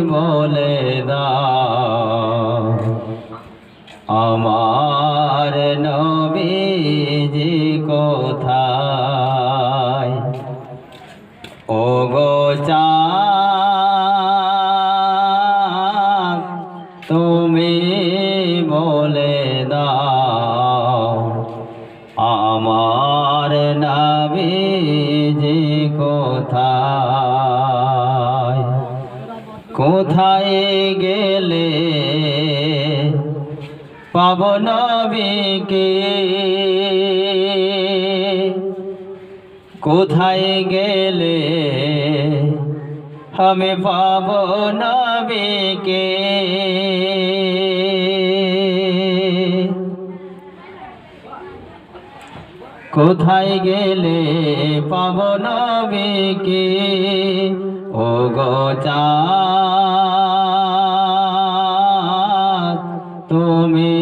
বলে দাও। আমার নবীজি কোথায়? ও গো তুমি বলে দাও। আমার নবীজি কোথায়? কোথায় গেলে? পাব নবীকে। কোথায় গেলে? আমি পাব নবীকে। কোথায় গেলে? পাব নবীকে। ও গো চাঁদ, তুমি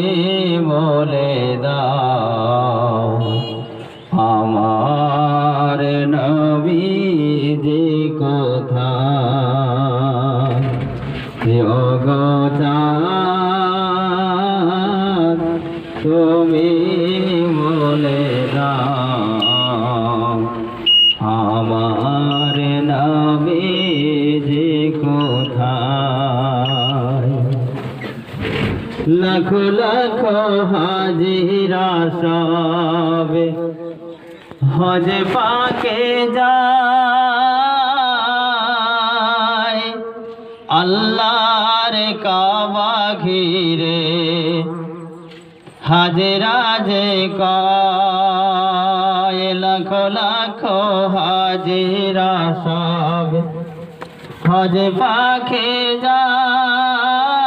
বলে দাও আমার নবী যে গো তুমি বলে দাও আমার লাখ লাখ হাজিরা সবে। হজ পাকে যায় আল্লাহর কাবা ঘিরে। হাজরা যে কয় লাখ লাখ হাজিরা সব। হজ পাখে যায়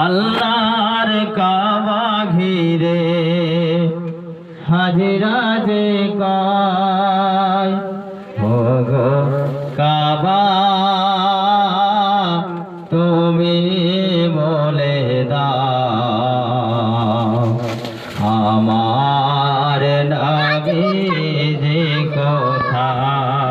আল্লাহর কাবা ঘিরে হাজিরা যে কাবা তুমি বলে আমার নবী যে কোথায়